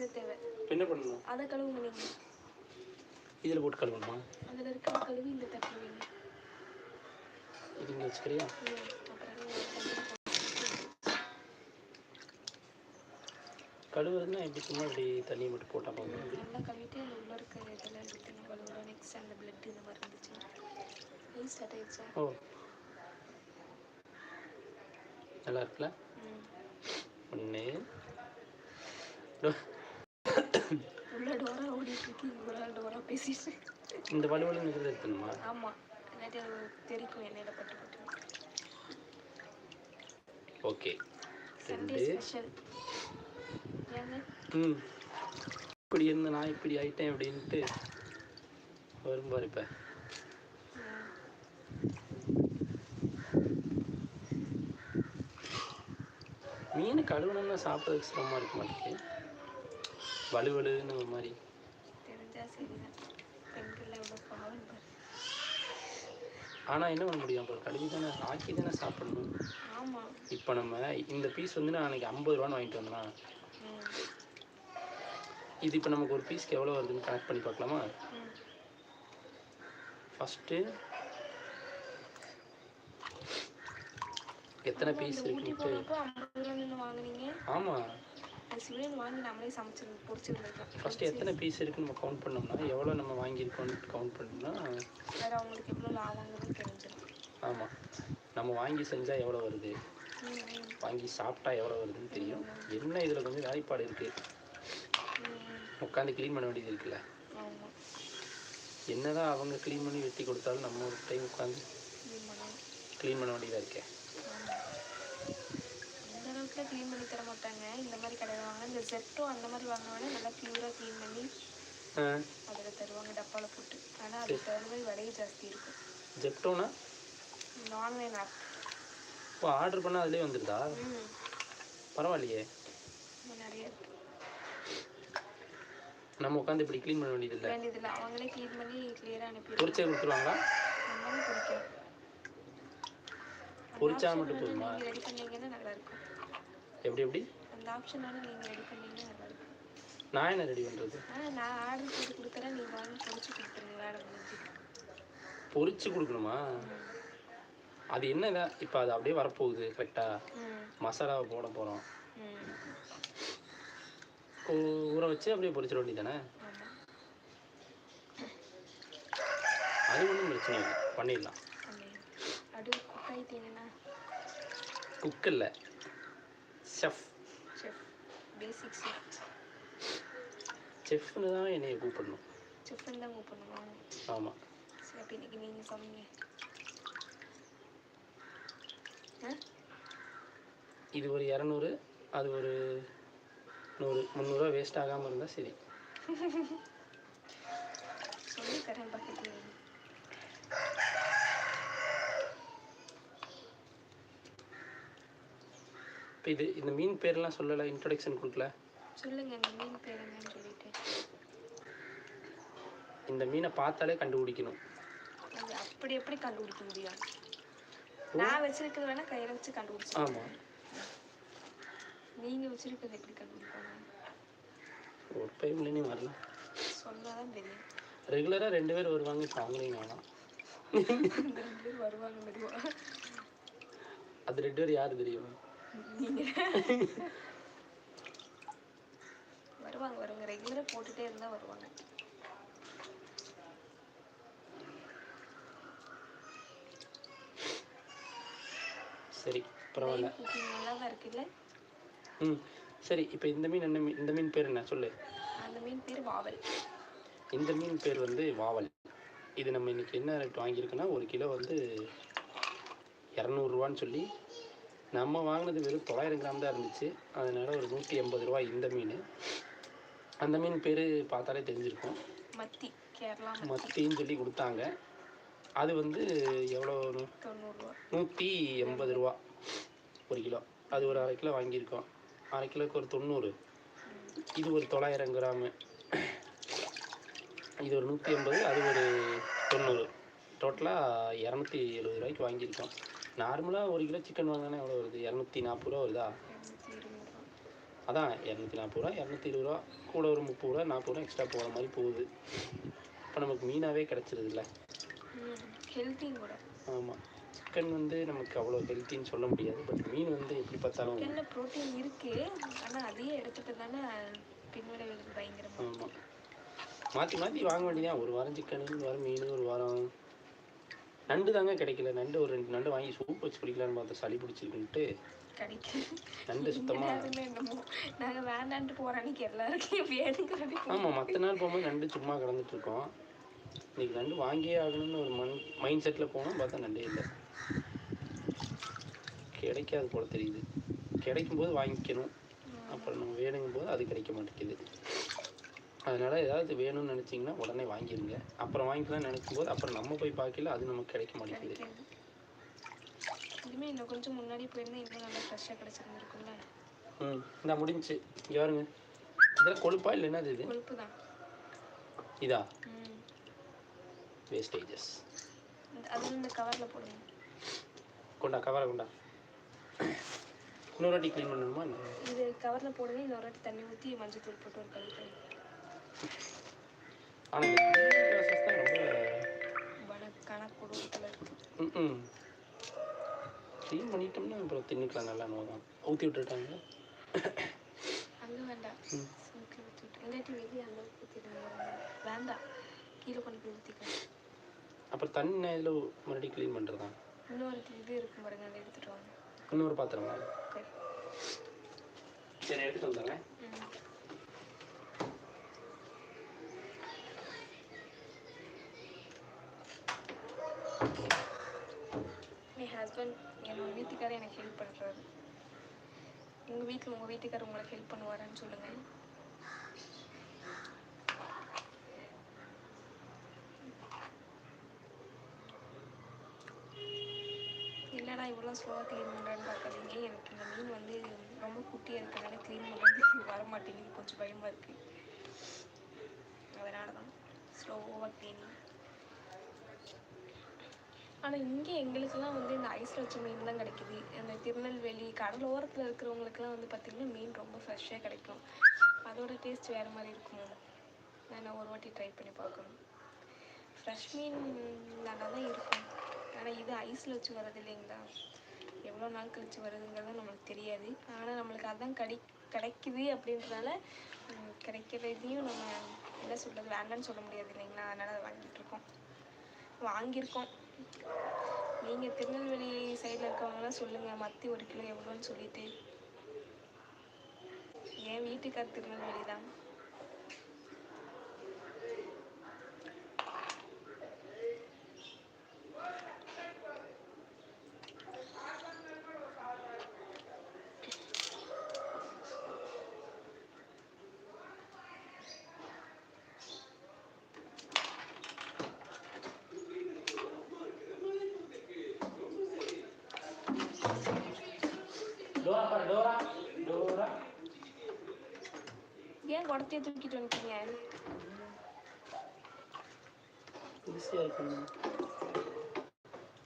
வைக்கிறது தேவை. என்ன பண்ணணும்? அதை கழுவுங்க நீங்க இதில் போட்டு கழுவணுமா? அதில் இருக்கிற கழுவி இந்த தட்டில் வைங்க. இது இங்கே வச்சுக்கிறியா? கழுவுறதுன்னா எப்படி சும்மா இப்படி தண்ணியை மட்டும் போட்டால் போதும்? நல்லா கழுவிட்டு உள்ள இருக்க இதெல்லாம் எடுத்துங்க வலுவலா நெக்ஸ்ட் அந்த பிளட் இந்த மாதிரி இருந்துச்சு. ஐஸ் ஸ்டார்ட் ஆயிடுச்சா? ஓ. நல்லா இருக்குல்ல? ஒன்று பேசிட்டு இந்த வலுவலு இருக்கிறது எடுத்துணுமா ஆமா. இல்லாட்டி அது தெரிக்கும் எண்ணெயில பட்டு பட்டு. ஓகே. சண்டே ஸ்பெஷல் ம். இப்படி இருந்த நான் இப்படி ஆயிட்டேன் அப்படின்ட்டு வரும் பாரு இப்போ. மீன் கழுவுனோம்னா சாப்பிட்றதுக்கு சிரமமாக இருக்க மாட்டேங்குது. வலுவலுன்னு ஒரு மாதிரி. பெண்கள் எவ்வளோ பாவம் ஆனால் என்ன பண்ண முடியும் அப்புறம் கழுவி தானே ஆக்கி தானே சாப்பிடணும் இப்போ நம்ம இந்த பீஸ் வந்து நான் அன்றைக்கி ஐம்பது ரூபான்னு வாங்கிட்டு வந்தேனா ம் இது இப்போ நமக்கு ஒரு பீஸ்க்கு எவ்வளோ வருதுன்னு கனெக்ட் பண்ணி பார்க்கலாமா ஃபஸ்ட்டு எத்தனை பீஸ் இருக்குன்ட்டு ஆமாம் சிவன் வாங்கி நம்மளே சமைச்சிருந்து பொரிச்சிருந்துருக்கலாம் ஃபஸ்ட்டு எத்தனை பீஸ் இருக்குன்னு நம்ம கவுண்ட் பண்ணோம்னா? எவ்வளோ நம்ம வாங்கியிருக்கோம்னு கவுண்ட் பண்ணோம்னா? வேற அவங்களுக்கு எவ்வளோ லாபங்கிறது தெரிஞ்சிடும். ஆமாம் நம்ம வாங்கி செஞ்சால் எவ்வளோ வருது? வாங்கி சாப்பிட்டா எவ்வளோ வருதுன்னு தெரியும். என்ன இதில் கொஞ்சம் வேலைப்பாடு இருக்குது உட்காந்து க்ளீன் பண்ண வேண்டியது இருக்குல்ல? என்னதான் அவங்க க்ளீன் பண்ணி வெட்டி கொடுத்தாலும் நம்ம ஒரு டைம் உட்காந்து க்ளீன் பண்ண வேண்டியதாக இருக்கே? அளவுக்குலாம் க்ளீன் பண்ணி தர மாட்டாங்க. இந்த மாதிரி கடையில் வாங்க இந்த ஜெப்டோ அந்த மாதிரி வாங்கினோடனே நல்லா க்ளியராக க்ளீன் பண்ணி அதில் தருவாங்க டப்பாவில் போட்டு. ஆனால் அதுக்கு தகுந்த மாதிரி விலையும் ஜாஸ்தி இருக்கும். ஜெப்டோனா ஆன்லைன் ஆப் இப்போ ஆர்டர் பண்ணால் அதிலே வந்துடுதா பரவாயில்லையே. நிறைய நம்ம உட்காந்து இப்படி க்ளீன் பண்ண வேண்டியதில்லை. வேண்டியதில்லை. அவங்களே க்ளீன் பண்ணி கிளியராக அனுப்பிடுவாங்க. பொரிச்சே கொடுத்துருவாங்களா? பொரிச்சா மட்டும் போதுமா? ரெடி பண்ணீங்கன்னா நல்லா இருக்கும். எப்படி எப்படி? அந்த ரெடி பண்ணீங்கன்னா நான் என்ன ரெடி பண்ணுறது ஆனால் நான் ஆர்டர் போட்டு கொடுக்குறேன். நீங்கள் வாங்கி பொரிச்சு கொடுத்துருங்க. வேலை முடிஞ்சு பொரிச்சு கொடுக்கணுமா? அது என்னதா இப்போ அது அப்படியே வரப்போகுது கரெக்டாக மசாலாவை போட போகிறோம் ஊற வச்சு அப்படியே பொரிச்சிட வேண்டியதானே அது ஒன்றும் பிரச்சனை இல்லை. பண்ணிடலாம். குக் ஆகிட்டீங்கன்னா குக் இல்லை. செஃப் செஃப் பேசிக் செஃப் செஃப்னு தான் என்னைய கூப்பிடணும். செஃப்னு தான் கூப்பிடணுமா? ஆமாம் சரி அப்போ இன்னைக்கு நீங்கள் சமைங்க இது ஒரு இரநூறு அது ஒரு நூறு முந்நூறுரூவா வேஸ்ட் ஆகாமல் இருந்தால் சரி. சொல்லி தரேன் பக்கத்தில். இது இந்த மீன் பேர்லாம் சொல்லலை இன்ட்ரடக்ஷன் கொடுக்கல. சொல்லுங்க இந்த மீன் பேர் என்னன்னு சொல்லிட்டு. இந்த மீனை பார்த்தாலே கண்டுபிடிக்கணும். அது அப்படி எப்படி கண்டுபிடிக்க முடியும்? நான் வச்சிருக்கிறது வேணா கையில வச்சு கண்டுபிடிச்சு ஆமாம் நீங்க வச்சிருக்கிறது எப்படி கண்டுபிடிப்பாங்க ஒரு டைம்லேயே வரலாம். சொன்னாதான் தெரியும். ரெகுலராக ரெண்டு பேர் வருவாங்க இப்போ அவங்களையும் வேணாம் ரெண்டு பேர் வருவாங்க அது ரெண்டு பேர் யார் தெரியும்? வருவாங்க வருவாங்க. ரெகுலரா போட்டுட்டே இருந்தா வருவாங்க. சரி பரவாயில்ல. நல்லா தான் இருக்குல்ல? ம் சரி இப்போ இந்த மீன் என்ன மீன் இந்த மீன் பேர் என்ன? சொல்லு. அந்த மீன் பேர் வாவல். இந்த மீன் பேர் வந்து வாவல். இது நம்ம இன்னைக்கு என்ன ரேட் வாங்கியிருக்கோன்னா ஒரு கிலோ வந்து இரநூறுவான்னு சொல்லி நம்ம வாங்கினது வெறும் தொள்ளாயிரம் கிராம் தான் இருந்துச்சு. அதனால ஒரு நூற்றி எண்பது ரூபா இந்த மீன். அந்த மீன் பேர் பார்த்தாலே தெரிஞ்சிருக்கும். மத்தி கேரளா மத்தி. மத்தின்னு சொல்லி கொடுத்தாங்க. அது வந்து எவ்வளோ? நூற்றி எண்பது ரூபா ஒரு கிலோ. அது ஒரு அரை கிலோ வாங்கியிருக்கோம். அரை கிலோக்கு ஒரு தொண்ணூறு. இது ஒரு தொள்ளாயிரம் கிராமு. இது ஒரு நூற்றி எண்பது அது ஒரு தொண்ணூறு. டோட்டலாக இரநூத்தி எழுபது ரூபாய்க்கு வாங்கியிருக்கோம். நார்மலாக ஒரு கிலோ சிக்கன் வாங்கினா எவ்வளோ வருது? இரநூத்தி நாற்பது ரூபா வருதா? அதான் இரநூத்தி நாற்பது ரூபா இரநூத்தி இருபது ரூபா. கூட ஒரு முப்பது ரூபா நாற்பது ரூபா எக்ஸ்ட்ரா போகிற மாதிரி போகுது. இப்போ நமக்கு மீனாகவே கிடச்சிருதுல்ல. ஆமாம் சிக்கன் வந்து நமக்கு அவ்வளோ ஹெல்த்தின்னு சொல்ல முடியாது. பட் மீன் வந்து எப்படி பார்த்தாலும் சிக்கன்ல ப்ரோட்டீன் இருக்கு. ஆனா அதையே எடுத்துட்டு தானே பின்விளைவுகள் பயங்கரமா ஆமாம் மாற்றி மாற்றி வாங்க வேண்டியதான் ஒரு வாரம் சிக்கன் ஒரு வாரம் மீன் ஒரு வாரம் நண்டு தாங்க கிடைக்கல. நண்டு ஒரு ரெண்டு நண்டு வாங்கி சூப் வச்சு குடிக்கலான்னு பார்த்தா சளி பிடிச்சிருக்குன்ட்டு. நண்டு சுத்தமாக நேரமே என்னமோ. நாங்க வேண்டான்ட்டு அன்னைக்கு எல்லாருக்கும் வேணுங்கிறது ஆமாம் மற்ற நாள் போகும்போது நண்டு சும்மா கிடந்துட்டு இருக்கோம் இன்னைக்கு நண்டு வாங்கியே ஆகணும்னு ஒரு மண் மைண்ட் செட்டில் போனோம் பார்த்தா நண்டே இல்லை. கிடைக்காது போல தெரியுது. கிடைக்கும் போது வாங்கிக்கணும் அப்புறம் நம்ம வேணுங்கும் போது அது கிடைக்க மாட்டேங்குது. அதனால் ஏதாவது வேணும்னு நினச்சிங்கன்னா உடனே வாங்கிடுங்க அப்புறம் வாங்கிக்கலாம்னு நினைக்கும் போது அப்புறம் நம்ம போய் பார்க்கல அது நமக்கு கிடைக்க மாட்டேங்குது. இதுமே இன்னும் கொஞ்சம் முன்னாடி போயிருந்தா இன்னும் நல்லா ஃப்ரெஷ்ஷாக கிடைச்சிருந்துருக்கும்ல? ம் இந்த முடிஞ்சுச்சு. இங்கே பாருங்க. இதெல்லாம் கொழுப்பா இல்லை என்னது இது? கொழுப்பு தான் இதா வேஸ்டேஜஸ் அது இந்த கவரில் போடுங்க. கொண்டா கவரை கொண்டா. இன்னொரு வாட்டி க்ளீன் பண்ணணுமா? இது கவரில் போடுங்க இன்னொரு வாட்டி தண்ணி ஊற்றி மஞ்சள் தூள் போட்டு ஒரு கழுவி கழுவி ஆனா இந்த ப்ராசஸ் தான் ரொம்ப வணக்கான கொடூரத்தில் இருக்கு ம். க்ளீன் பண்ணிட்டோம்னா அப்புறம் தின்னுக்கலாம் நல்லா நோதான் ஊற்றி விட்டுட்டாங்க. அங்கே வேண்டாம். இல்லாட்டி வெளியே வேண்டாம். கீழே கொண்டு போய் ஊற்றிக்கலாம் அப்புறம் தண்ணி இதில் மறுபடியும் க்ளீன் பண்ணுறதா இன்னொரு இது இருக்கும் பாருங்க அதை எடுத்துட்டு வாங்க. இன்னொரு பாத்திரமா? சரி. எடுத்துட்டு வந்துடுறேன். ஹஸ்பண்ட் என்னோட வீட்டுக்காரர் எனக்கு ஹெல்ப் பண்ணுறாரு உங்கள் வீட்டில் உங்கள் வீட்டுக்காரர் உங்களுக்கு ஹெல்ப் பண்ணுவாரான்னு சொல்லுங்கள் இல்லைடா இவ்வளோ ஸ்லோவாக க்ளீன் பண்ணுறேன்னு பார்க்காதீங்க. எனக்கு இந்த மீன் வந்து ரொம்ப குட்டியாக இருக்கிறதுனால க்ளீன் பண்ணுறது வர மாட்டேங்குது கொஞ்சம் பயமாக இருக்குது அதனால தான் ஸ்லோவாக க்ளீனிங் ஆனால் இங்கே எங்களுக்கெல்லாம் வந்து இந்த ஐஸில் வச்ச மீன் தான் கிடைக்குது. அந்த திருநெல்வேலி கடலோரத்தில் இருக்கிறவங்களுக்குலாம் வந்து பார்த்திங்கன்னா மீன் ரொம்ப ஃப்ரெஷ்ஷாக கிடைக்கும். அதோட டேஸ்ட் வேறு மாதிரி இருக்கும்? நான் ஒரு வாட்டி ட்ரை பண்ணி பார்க்கணும். ஃப்ரெஷ் மீன் நல்லா தான் இருக்கும். ஆனால் இது ஐஸில் வச்சு வர்றது இல்லைங்களா? எவ்வளோ நாள் கழிச்சு வருதுங்கிறது நம்மளுக்கு தெரியாது. ஆனால் நம்மளுக்கு அதுதான் கிடை கிடைக்குது அப்படின்றனால கிடைக்கிறதையும் நம்ம என்ன சொல்கிறது வேண்டாம்னு சொல்ல முடியாது இல்லைங்களா? அதனால் அதை வாங்கிட்டு இருக்கோம். வாங்கியிருக்கோம். நீங்கள் திருநெல்வேலி சைடில் இருக்கவங்களாம் சொல்லுங்கள் மத்தி ஒரு கிலோ எவ்வளோன்னு சொல்லிட்டு. என் வீட்டுக்கார் திருநெல்வேலி தான் டோரா பாரு டோரா டோரா ஏன் குடத்தையே தூக்கிட்டு வந்துட்டீங்க? ஈஸியாக இருக்கும்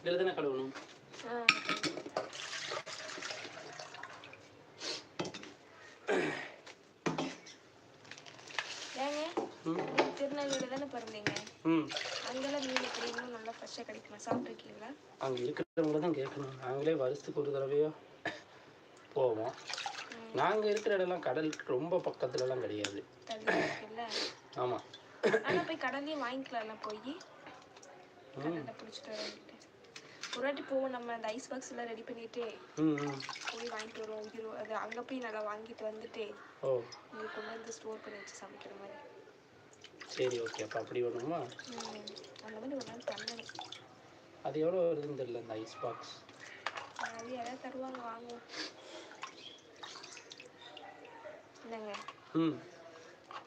இதில் தானே கழுவணும் திருநெல்வேலி தானே பிறந்தீங்க? அங்கெல்லாம் மீன் எப்படி இன்னும் நல்லா ஃப்ரெஷ்ஷாக கிடைக்குமா? சாப்பிட்ருக்கீங்களா அங்கே இருக்கிறவங்க தான் கேட்கணும். நாங்களே வருஷத்துக்கு ஒரு தடவையோ போவோம். நாங்கள் இருக்கிற இடம்லாம் கடல் ரொம்ப பக்கத்துலலாம் கிடையாது. ஆமாம் ஆனால் போய் கடல்லையும் வாங்கிக்கலாம்ல போய்? கடலில் பிடிச்சிட்டு ஒரு வாட்டி போவோம் நம்ம அந்த ஐஸ் பாக்ஸ் எல்லாம் ரெடி பண்ணிட்டு போய் வாங்கிட்டு வருவோம் உயிர் அது அங்கே போய் நல்லா வாங்கிட்டு வந்துட்டு ஓ. இங்கே கொண்டு வந்து ஸ்டோர் பண்ணி வச்சு சமைக்கிற மாதிரி. சரி ஓகே அப்போ அப்படி வேணுமா அந்த மாதிரி ஒரு நாள் பண்ணணும். அது எவ்வளோ வருதுன்னு தெரியல இந்த ஐஸ் பாக்ஸ் அது யாராவது தருவாங்க வாங்குவோம். என்னங்க ம்.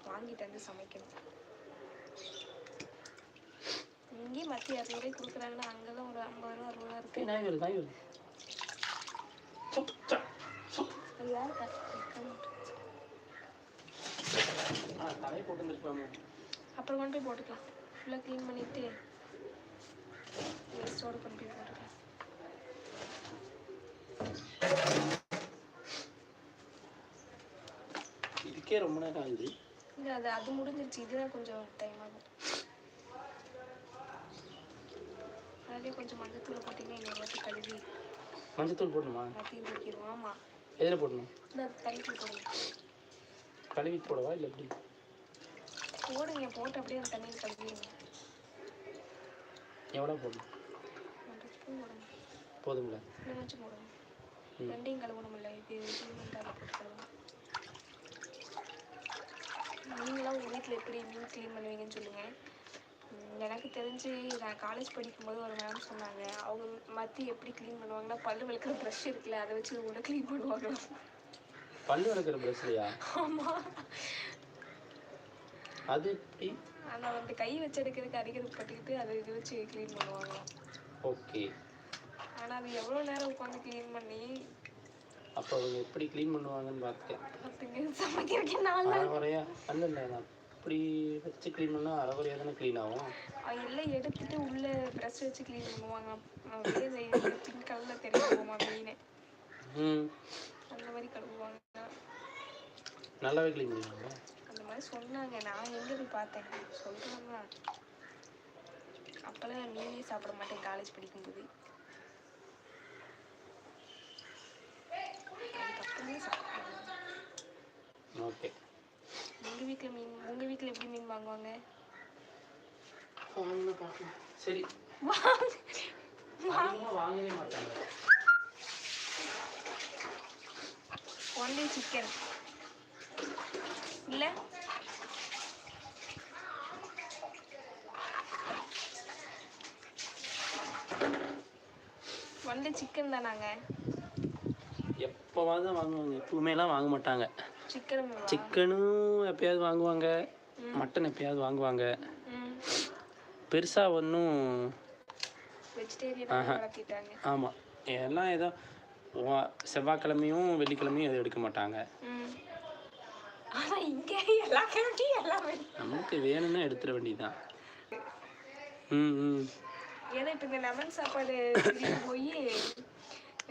வாங்கிட்டு வந்து சமைக்கணும். இங்கேயும் மத்திய இரநூறுவாய் கொடுக்குறாங்கன்னா அங்கெல்லாம் ஒரு ஐம்பது ரூபா அறுபது ரூபா இருக்கு. நாய் வருது நாய் அப்புறம் கொண்டு போய் போட்டுக்கலாம். ஃபுல்லாக க்ளீன் பண்ணிட்டு வேஸ்ட்டோடு கொண்டு போய் போட்டுக்கலாம். இதுக்கே ரொம்ப நேரம் ஆகுது. இல்லை அது அது முடிஞ்சிருச்சு. இதுதான் கொஞ்சம் டைம் ஆகும் அதுலேயே கொஞ்சம் மஞ்சத்தூள் போட்டிங்கன்னா இன்னும் எல்லாத்தையும் கழுவி மஞ்சத்தூள் போடணுமா? எல்லாத்தையும் ஊற்றிடுவோம் ஆமாம் எதில் போடணும்? இந்த தண்ணிக்குள் போடுங்க கழுவி போடவா இல்லை எப்படி? போடுங்க. போட்டு அப்படியே அந்த தண்ணியில் கழுவிடுங்க. எவ்வளோ போடணும்? ம். ரெண்டையும் கழுவணுமில்ல இது அதில் போட்டு கழுவணும் நீங்களாம் உங்கள் வீட்டில் எப்படி மீன் க்ளீன் பண்ணுவீங்கன்னு சொல்லுங்கள் எனக்கு தெரிஞ்சு நான் காலேஜ் படிக்கும்போது ஒரு மேம் சொன்னாங்க. அவங்க மத்தி எப்படி க்ளீன் பண்ணுவாங்கன்னா பல்லு விளக்குற ப்ரஷ் இருக்குல்ல அதை வச்சு உள்ள க்ளீன் பண்ணுவாங்க. பல்லு வளர்க்குற ப்ரெஸ்லையா ஆமாம் அது எப்படி? ஆனால் வந்து கை வச்சு எடுக்கிறதுக்கு அடிக்கிறது பட்டுக்கிட்டு அதை இது வச்சு க்ளீன் பண்ணுவாங்க. ஓகே. ஆனால் அது எவ்வளோ நேரம் உட்காந்து க்ளீன் பண்ணி? அப்போ அவங்க எப்படி க்ளீன் பண்ணுவாங்கன்னு பார்த்துட்டேன் சமைக்கிறதுக்கு நாள். அரைகுறையா அல்ல நான் அப்படி வச்சு க்ளீன் பண்ணால் அரைகுறையாக தானே க்ளீன் ஆகும். எல்லாம் எடுத்துட்டு உள்ள ப்ரெஷ் வச்சு க்ளீன் பண்ணுவாங்க. பிங்க் கலரில் தெரியுமா மீன் ம். அந்த மாதிரி கழுவுவாங்க. நல்லாவே க்ளீன் பண்ணுவாங்க அந்த மாதிரி சொன்னாங்க. நான் எங்கே போய் பார்த்தேன்? சொல்கிறாங்க அப்போல்லாம் மீனே சாப்பிட மாட்டேன். காலேஜ் படிக்கும்போது அதுக்கப்புறம் தான் சாப்பிடுவேன் ஓகே உங்கள் வீட்டில் மீன் உங்கள் வீட்டில் எப்படி மீன் வாங்குவாங்க? சரி. வாங்கவே மாட்டாங்க. ஒன்லி சிக்கன் இல்லை? ஒன்லி சிக்கன் தானாங்க. எப்போவாவது வாங்குவாங்க. எப்பவுமேலாம் வாங்க மாட்டாங்க. சிக்கனும்? எப்பயாவது வாங்குவாங்க. மட்டன் எப்பயாவது வாங்குவாங்க. பெருசாக ஒன்றும் ஆமாம் எல்லாம் ஏதோ செவ்வாய்க்கிழமையும் வெள்ளிக்கிழமையும் எதுவும் எடுக்க மாட்டாங்க. நம்மளுக்கு வேணும்னா எடுத்துட வேண்டியதுதான். ம் ம். ஏன்னா இப்போ இந்த லெமன் சாப்பாடு போய்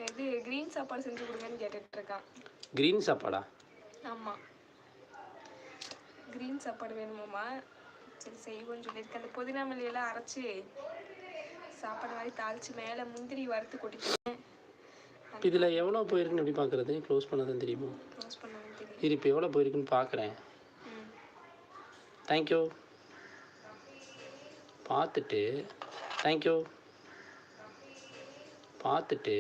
இது க்ரீன் சாப்பாடு செஞ்சு கொடுங்கன்னு கேட்டுட்டு இருக்கான். க்ரீன் சாப்பாடா? ஆமாம் க்ரீன் சாப்பாடு வேணுமாம்மா? சரி செய்வோம்னு சொல்லியிருக்கேன். அந்த புதினா மல்லியெல்லாம் அரைச்சி சாப்பாடு மாதிரி தாளிச்சு மேலே முந்திரி வறுத்து கொட்டிட்டேன். இதில் எவ்வளோ போயிருக்குன்னு எப்படி பார்க்குறது க்ளோஸ் பண்ணதான் தெரியுமா? க்ளோஸ் பண்ணவும் தெரியும். இது இப்போ எவ்வளோ போயிருக்குன்னு பார்க்குறேன் ம். தேங்க்யூ பார்த்துட்டு தேங்க்யூ பார்த்துட்டு